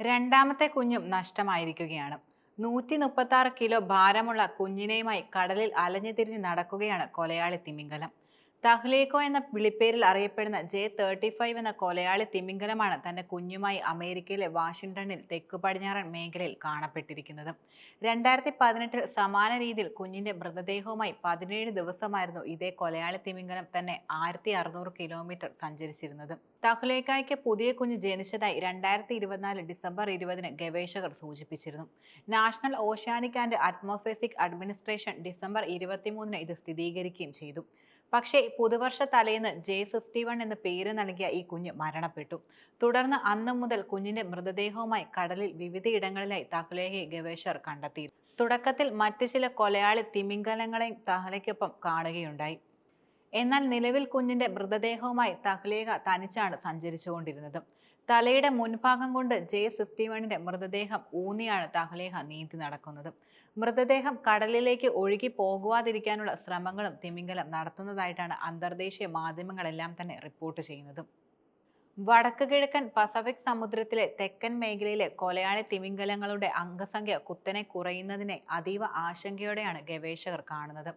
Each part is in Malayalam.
രണ്ടാമത്തെ കുഞ്ഞും നഷ്ടമായിരിക്കുകയാണ്. നൂറ്റി മുപ്പത്തി ആറ് കിലോ ഭാരമുള്ള കുഞ്ഞിനെയുമായി കടലിൽ അലഞ്ഞു തിരിഞ്ഞ് നടക്കുകയാണ് കൊലയാളി തിമിംഗലം. തഹ്ലേക്കോ എന്ന വിളിപ്പേരിൽ അറിയപ്പെടുന്ന ജെ തേർട്ടി ഫൈവ് എന്ന കൊലയാളി തിമിംഗലമാണ് തന്റെ കുഞ്ഞുമായി അമേരിക്കയിലെ വാഷിംഗ്ടണിൽ തെക്കു പടിഞ്ഞാറൻ മേഖലയിൽ കാണപ്പെട്ടിരിക്കുന്നത്. രണ്ടായിരത്തി പതിനെട്ടിൽ സമാന രീതിയിൽ കുഞ്ഞിന്റെ മൃതദേഹവുമായി പതിനേഴ് ദിവസമായിരുന്നു ഇതേ കൊലയാളി തിമിംഗലം തന്നെ ആയിരത്തി അറുന്നൂറ് കിലോമീറ്റർ സഞ്ചരിച്ചിരുന്നത്. തഹ്ലേക്കായ്ക്ക് പുതിയ കുഞ്ഞ് ജനിച്ചതായി രണ്ടായിരത്തി ഇരുപത്തിനാല് ഡിസംബർ ഇരുപതിന് ഗവേഷകർ സൂചിപ്പിച്ചിരുന്നു. National Oceanic and Atmospheric Administration December ഇരുപത്തിമൂന്നിന് ഇത് സ്ഥിരീകരിക്കുകയും ചെയ്തു. പക്ഷേ പുതുവർഷ തലേന്ന് ജെ ഫിഫ്റ്റി വൺ എന്ന പേര് നൽകിയ ഈ കുഞ്ഞ് മരണപ്പെട്ടു. തുടർന്ന് അന്നു മുതൽ കുഞ്ഞിന്റെ മൃതദേഹവുമായി കടലിൽ വിവിധയിടങ്ങളിലായി തഹ്ലേഹയെ ഗവേഷകർ കണ്ടെത്തി. തുടക്കത്തിൽ മറ്റ് ചില കൊലയാളി തിമിംഗലങ്ങളെയും തഹ്ലയ്ക്കൊപ്പം കാണുകയുണ്ടായി. എന്നാൽ നിലവിൽ കുഞ്ഞിന്റെ മൃതദേഹവുമായി തഹ്ലേഖ തനിച്ചാണ് സഞ്ചരിച്ചുകൊണ്ടിരുന്നത്. തലയുടെ മുൻഭാഗം കൊണ്ട് ജെ ഫിഫ്റ്റി വണ്ണിന്റെ മൃതദേഹം ഊന്നിയാണ് തഹ്ലേഖ നീന്തി നടക്കുന്നത്. മൃതദേഹം കടലിലേക്ക് ഒഴുകി പോകുവാതിരിക്കാനുള്ള ശ്രമങ്ങളും തിമിംഗലം നടത്തുന്നതായിട്ടാണ് അന്തർദേശീയ മാധ്യമങ്ങളെല്ലാം തന്നെ റിപ്പോർട്ട് ചെയ്യുന്നത്. വടക്ക് കിഴക്കൻ പസഫിക് സമുദ്രത്തിലെ തെക്കൻ മേഖലയിലെ കൊലയാളി തിമിംഗലങ്ങളുടെ അംഗസംഖ്യ കുത്തനെ കുറയുന്നതിനെ അതീവ ആശങ്കയോടെയാണ് ഗവേഷകർ കാണുന്നത്.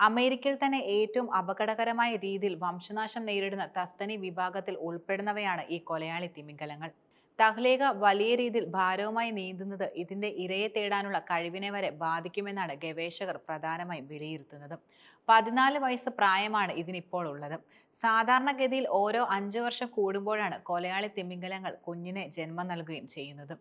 അമേരിക്കയിൽ തന്നെ ഏറ്റവും അപകടകരമായ രീതിയിൽ വംശനാശം നേരിടുന്ന തസ്തനി വിഭാഗത്തിൽ ഉൾപ്പെടുന്നവയാണ് ഈ കൊലയാളി തിമിംഗലങ്ങൾ. തഹ്ലേഖ വലിയ രീതിയിൽ ഭാരവുമായി നീന്തുന്നത് ഇതിന്റെ ഇരയെ തേടാനുള്ള കഴിവിനെ വരെ ബാധിക്കുമെന്നാണ് ഗവേഷകർ പ്രധാനമായും വിലയിരുത്തുന്നത്. പതിനാല് വയസ്സ് പ്രായമാണ് ഇതിനിപ്പോൾ ഉള്ളത്. സാധാരണഗതിയിൽ ഓരോ അഞ്ചു വർഷം കൂടുമ്പോഴാണ് കൊലയാളി തിമിംഗലങ്ങൾ കുഞ്ഞിനെ ജന്മം നൽകുകയും ചെയ്യുന്നത്.